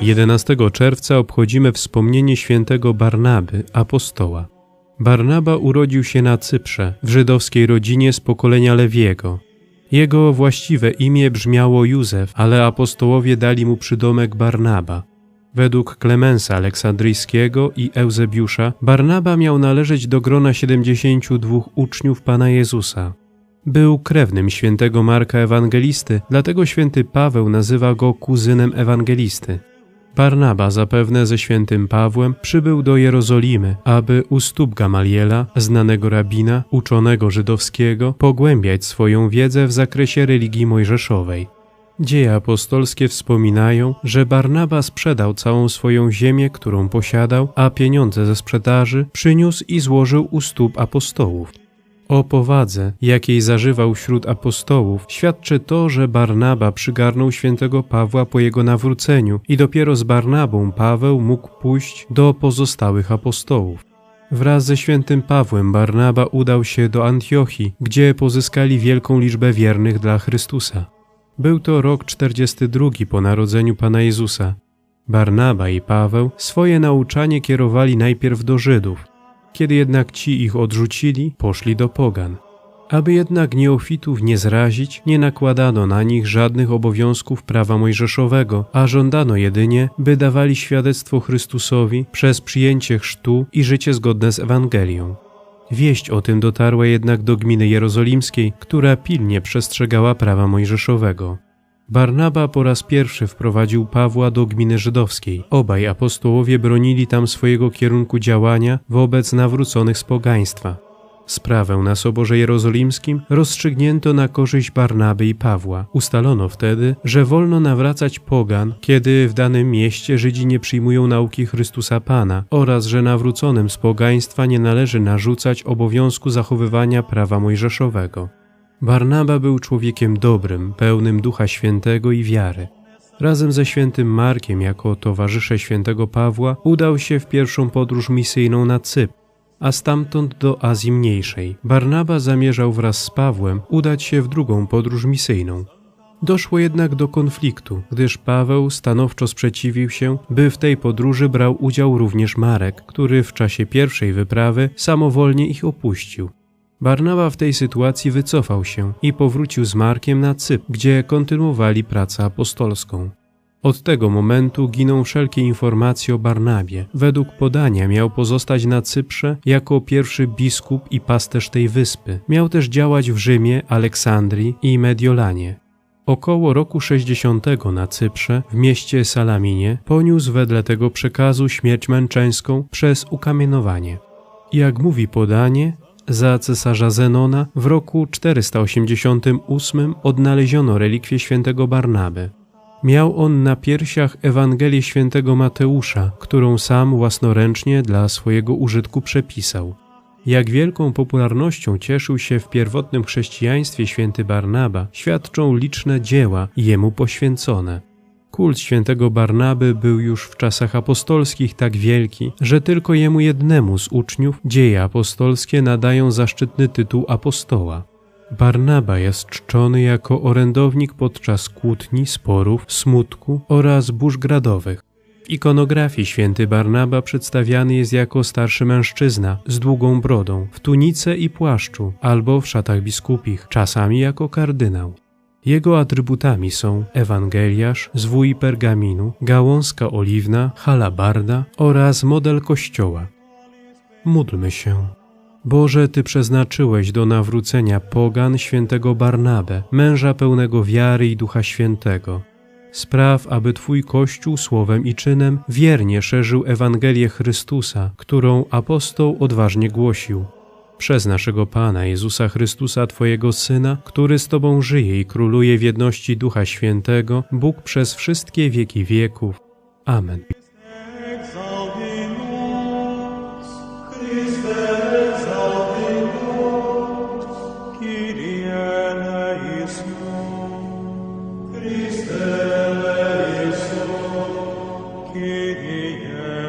11 czerwca obchodzimy wspomnienie świętego Barnaby, apostoła. Barnaba urodził się na Cyprze, w żydowskiej rodzinie z pokolenia Lewiego. Jego właściwe imię brzmiało Józef, ale apostołowie dali mu przydomek Barnaba. Według Klemensa Aleksandryjskiego i Eusebiusza, Barnaba miał należeć do grona 72 uczniów Pana Jezusa. Był krewnym świętego Marka Ewangelisty, dlatego święty Paweł nazywa go kuzynem ewangelisty. Barnaba zapewne ze świętym Pawłem przybył do Jerozolimy, aby u stóp Gamaliela, znanego rabina, uczonego żydowskiego, pogłębiać swoją wiedzę w zakresie religii mojżeszowej. Dzieje apostolskie wspominają, że Barnaba sprzedał całą swoją ziemię, którą posiadał, a pieniądze ze sprzedaży przyniósł i złożył u stóp apostołów. O powadze, jakiej zażywał wśród apostołów, świadczy to, że Barnaba przygarnął świętego Pawła po jego nawróceniu i dopiero z Barnabą Paweł mógł pójść do pozostałych apostołów. Wraz ze świętym Pawłem Barnaba udał się do Antiochii, gdzie pozyskali wielką liczbę wiernych dla Chrystusa. Był to rok 42 po narodzeniu Pana Jezusa. Barnaba i Paweł swoje nauczanie kierowali najpierw do Żydów, kiedy jednak ci ich odrzucili, poszli do pogan. Aby jednak neofitów nie zrazić, nie nakładano na nich żadnych obowiązków prawa mojżeszowego, a żądano jedynie, by dawali świadectwo Chrystusowi przez przyjęcie chrztu i życie zgodne z Ewangelią. Wieść o tym dotarła jednak do gminy jerozolimskiej, która pilnie przestrzegała prawa mojżeszowego. Barnaba po raz pierwszy wprowadził Pawła do gminy żydowskiej. Obaj apostołowie bronili tam swojego kierunku działania wobec nawróconych z pogaństwa. Sprawę na Soborze Jerozolimskim rozstrzygnięto na korzyść Barnaby i Pawła. Ustalono wtedy, że wolno nawracać pogan, kiedy w danym mieście Żydzi nie przyjmują nauki Chrystusa Pana oraz że nawróconym z pogaństwa nie należy narzucać obowiązku zachowywania prawa mojżeszowego. Barnaba był człowiekiem dobrym, pełnym Ducha Świętego i wiary. Razem ze świętym Markiem, jako towarzysze świętego Pawła, udał się w pierwszą podróż misyjną na Cypr, a stamtąd do Azji Mniejszej. Barnaba zamierzał wraz z Pawłem udać się w drugą podróż misyjną. Doszło jednak do konfliktu, gdyż Paweł stanowczo sprzeciwił się, by w tej podróży brał udział również Marek, który w czasie pierwszej wyprawy samowolnie ich opuścił. Barnaba w tej sytuacji wycofał się i powrócił z Markiem na Cypr, gdzie kontynuowali pracę apostolską. Od tego momentu giną wszelkie informacje o Barnabie. Według podania miał pozostać na Cyprze jako pierwszy biskup i pasterz tej wyspy. Miał też działać w Rzymie, Aleksandrii i Mediolanie. Około roku 60 na Cyprze, w mieście Salaminie, poniósł wedle tego przekazu śmierć męczeńską przez ukamienowanie. Jak mówi podanie, za cesarza Zenona w roku 488 odnaleziono relikwie świętego Barnaby. Miał on na piersiach Ewangelię świętego Mateusza, którą sam własnoręcznie dla swojego użytku przepisał. Jak wielką popularnością cieszył się w pierwotnym chrześcijaństwie święty Barnaba, świadczą liczne dzieła jemu poświęcone. Kult świętego Barnaby był już w czasach apostolskich tak wielki, że tylko jemu jednemu z uczniów dzieje apostolskie nadają zaszczytny tytuł apostoła. Barnaba jest czczony jako orędownik podczas kłótni, sporów, smutku oraz burz gradowych. W ikonografii święty Barnaba przedstawiany jest jako starszy mężczyzna z długą brodą, w tunice i płaszczu albo w szatach biskupich, czasami jako kardynał. Jego atrybutami są ewangeliarz, zwój pergaminu, gałązka oliwna, halabarda oraz model kościoła. Módlmy się. Boże, Ty przeznaczyłeś do nawrócenia pogan świętego Barnabę, męża pełnego wiary i Ducha Świętego. Spraw, aby Twój Kościół słowem i czynem wiernie szerzył Ewangelię Chrystusa, którą apostoł odważnie głosił. Przez naszego Pana Jezusa Chrystusa, Twojego Syna, który z Tobą żyje i króluje w jedności Ducha Świętego, Bóg przez wszystkie wieki wieków. Amen. Kyrie